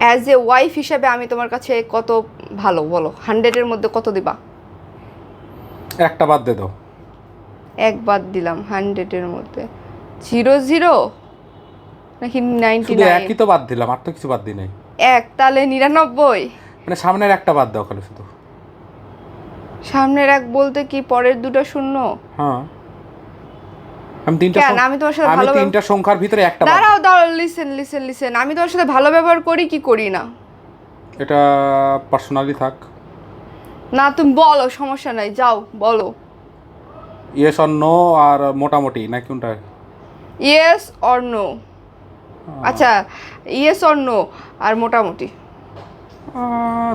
As a wife হিসাবে আমি তোমার কাছে কত ভালো বলো? হান্ড্রেডের মধ্যে কত দিবা? একটা বাদ দে দাও। এক বাদ দিলাম হান্ড্রেডের মধ্যে। জিরো জিরো নাকি নাইনটি একই তো বাদ দিলাম আর তো কিছু বাদ দিই নাই। এক তাহলে নিরানব্বই। মানে সামনের একটা বাদ দাও খালি শুধু। সামনের এক বলতে কি পরের দুটো শূন্য? হ্যাঁ। আমি তিনটা আমি তোমার সাথে আমি ভালো তিনটা সংখ্যার ভিতরে একটা দাঁড়াও দাঁড়াও লিসেন লিসেন লিসেন আমি তোমার সাথে ভালো ব্যবহার করি কি করি না? এটা পার্সোনালি থাক। না তুমি বলো সমস্যা নাই যাও বলো। ইয়েস অর নো আর মোটামুটি না কোনটা? ইয়েস অর নো আচ্ছা ইয়েস অর নো আর মোটামুটি।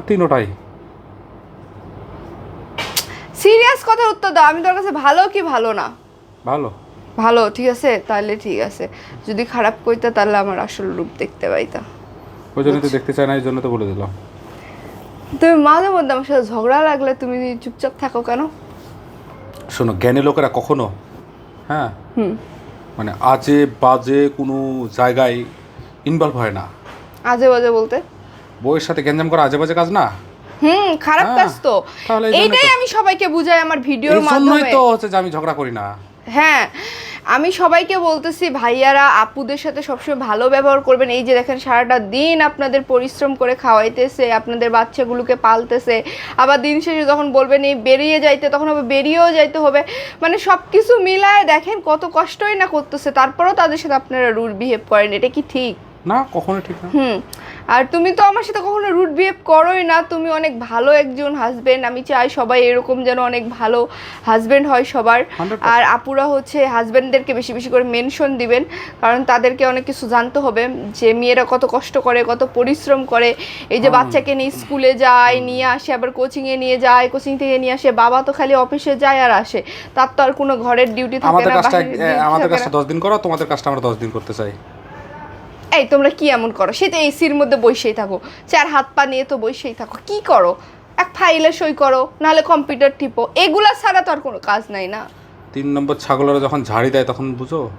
তিনোটাই। সিরিয়াস কথার উত্তর দাও আমি তোর কাছে ভালো কি ভালো না? ভালো। ভালো ঠিক আছে? তাহলে ঠিক আছে। যদি খারাপ কইতা তাহলে আমার আসল রূপ দেখতে পাইতা। ওই জন্য তো দেখতে চাই না এই জন্য তো বলে দিলাম। তুমি মাঝে মধ্যে আমার সাথে ঝগড়া লাগলে তুমি চুপচাপ থাকো কেন? শোনো জ্ঞানী লোকেরা কখনো হ্যাঁ? হুম। মানে আজে বাজে কোনো জায়গায় ইনভলভ হয় না। আজে বাজে বলতে? বউয়ের সাথে গ্যাঞ্জাম করা আজে বাজে কাজ না? হুম খারাপ হ্যাঁ, কাজ তো। এইটাই আমি সবাইকে বুঝাই আমার ভিডিওর এই জন্যই মাধ্যমে। তো হচ্ছে যে আমি ঝগড়া করি না। হ্যাঁ আমি সবাইকে বলতেছি ভাইয়ারা আপুদের সাথে সবসময় ভালো ব্যবহার করবেন। এই যে দেখেন সারাটা দিন আপনাদের পরিশ্রম করে খাওয়াইতেছে আপনাদের বাচ্চাগুলোকে পালতেছে। আবার দিন শেষে যখন বলবেন এই বেরিয়ে যাইতে তখন আবার বেরিয়েও যাইতে হবে। মানে সব কিছু মিলায় দেখেন কত কষ্টই না করতেছে। তারপরেও তাদের সাথে আপনারা রুল বিহেভ করেন। এটা কি ঠিক? না কখনো ঠিক না। হুম। আর তুমি তো আমার সাথে কখনো রুট বিহেভ করোই না। তুমি অনেক ভালো একজন হাজবেন্ড আমি চাই সবাই এরকম যেন অনেক ভালো হাজবেন্ড হয় সবার। আর আপুরা হচ্ছে হাজবেন্ডদেরকে বেশি বেশি করে মেনশন দিবেন। কারণ তাদেরকে অনেক কিছু জানতে হবে। যে মেয়েরা কত কষ্ট করে কত পরিশ্রম করে। এই যে বাচ্চাকে নিয়ে স্কুলে যায় নিয়ে আসে আবার কোচিংয়ে নিয়ে যায় কোচিং থেকে নিয়ে আসে বাবা তো খালি অফিসে যায় আর আসে। তার তো আর কোনো ঘরের ডিউটি থাকে না আমাদের কাজটা না। দশ দিন করো তোমাদের কাজটা আমরা দশ দিন করতে চাই। এই তোমরা কি এমন করো? সে তো এসির মধ্যে বসেই থাকো। চার হাত পা নিয়ে তো বসেই থাকো। কি করো? এক ফাইলে সই করো নাহলে কম্পিউটার টিপো। এগুলা ছাড়া তো আর কোনো কাজ নাই না। তিন নম্বর ছাগলেরা যখন ঝাড়ি দেয় তখন বুঝো?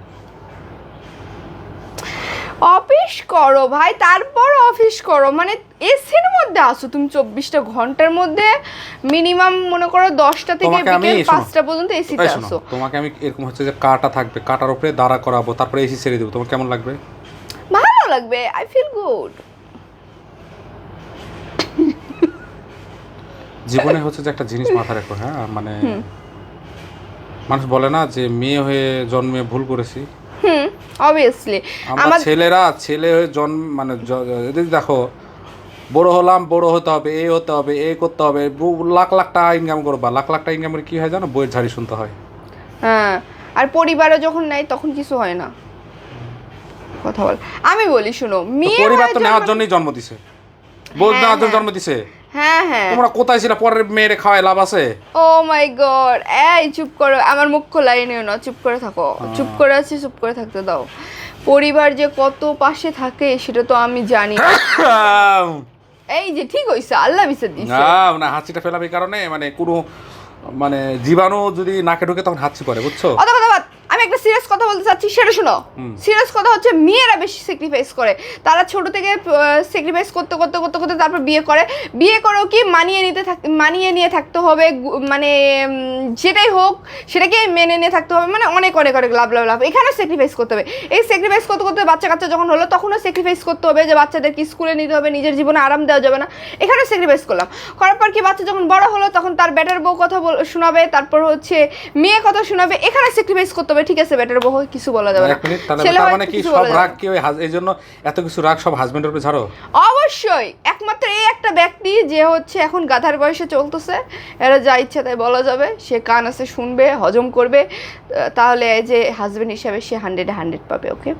অফিস করো ভাই তারপর অফিস করো। মানে এসির মধ্যে আসো তুমি চব্বিশটা ঘণ্টার মধ্যে। মিনিমাম মনে করো দশটা থেকে তোমাকে আমি- বিকেল শোনো, পাঁচটা পর্যন্ত এসিতে এই শোনো, আসো তোমাকে আমি এরকম হচ্ছে যে কাটা থাকবে। কাটার উপরে দাঁড়া করাবো তারপরে এসি ছেড়ে দেবো। তোমার কেমন লাগবে? ভালো লাগবে আই ফিল গুড জীবনে হচ্ছে যে একটা জিনিস মাথায় রাখো হ্যাঁ? মানে মানুষ বলে না যে মেয়ে হয়ে জন্মে ভুল করেছি। হুম অবভিয়াসলি আমার ছেলেরা ছেলে হয়ে জন্ম মানে এদের দেখো বড় হলাম বড় হতে হবে এই হতে হবে এই করতে হবে লাখ লাখ টাকা ইনকাম করবা লাখ লাখ টাকা ইনকাম করে কি হয় জানো? বইয়ের ঝাড়ি শুনতে হয়। হ্যাঁ আর পরিবারও যখন নাই তখন কিছু হয় না। কথা বল। আমি বলি শুনো মেয়ে পরিবার তো নেওয়ার জন্যই জন্ম দিছে। বউ হ্যাঁ, নেওয়ার জন্য হ্যাঁ। জন্ম দিছে? হ্যাঁ হ্যাঁ। তোমরা কোথায় ছিল? পরের মেয়েরে খাওয়ায় লাভ আছে? ও মাই গড এই চুপ করো। আমার মুখ খোলাই নিও না চুপ করে থাকো। চুপ করে আছি চুপ করে থাকতে দাও। পরিবার যে কত পাশে থাকে সেটা তো আমি জানি। এই যে ঠিক হইছে আল্লাহ বিসে দিছে। না হাঁচিটা ফেলাবে কারণে মানে কোনো মানে জীবাণু যদি নাকে ঢুকে তখন হাঁচি পড়ে বুঝছ? অত কথা বাদ। আমি একটা সিরিয়াস কথা বলতে চাচ্ছি সেটা শোনো। সিরিয়াস কথা হচ্ছে মেয়েরা বেশি স্যাক্রিফাইস করে। তারা ছোট থেকে স্যাক্রিফাইস করতে করতে করতে করতে তারপর বিয়ে করে। বিয়ে করেও কি মানিয়ে নিতে থাক মানিয়ে নিয়ে থাকতে হবে মানে যেটাই হোক সেটাকে মেনে নিয়ে থাকতে হবে। মানে অনেক অনেক অনেক লাভ লাভ লাভ। এখানেও স্যাক্রিফাইস করতে হবে। এই স্যাক্রিফাইস করতে করতে বাচ্চা কাচ্চা যখন হলো তখনও স্যাক্রিফাইস করতে হবে যে বাচ্চাদেরকে স্কুলে নিতে হবে নিজের জীবনে আরাম দেওয়া যাবে না। এখানেও স্যাক্রিফাইস করলাম। করার পর কি বাচ্চা যখন বড় হলো তখন তার বেটার বউ কথা বল- শোনাবে। তারপর হচ্ছে মেয়ে কথা শোনাবে। এখানে স্যাক্রিফাইস করতে হবে ঠিক আছে? বেটার বউ কিছু বলা যাবে না। এক মিনিট তাহলে ছেলে মানে কি সব রাগ কি ওই এই জন্য এত কিছু রাগ সব হাজবেন্ডের উপরে ছাড়ো অবশ্যই একমাত্র এই একটা ব্যক্তি যে হচ্ছে এখন গাধার বয়সে চলতেছে এরা যা ইচ্ছা তাই বলা যাবে সে কান আছে শুনবে হজম করবে তাহলে এই যে হাজবেন্ড হিসাবে সে হান্ড্রেড হান্ড্রেড পাবে ওকে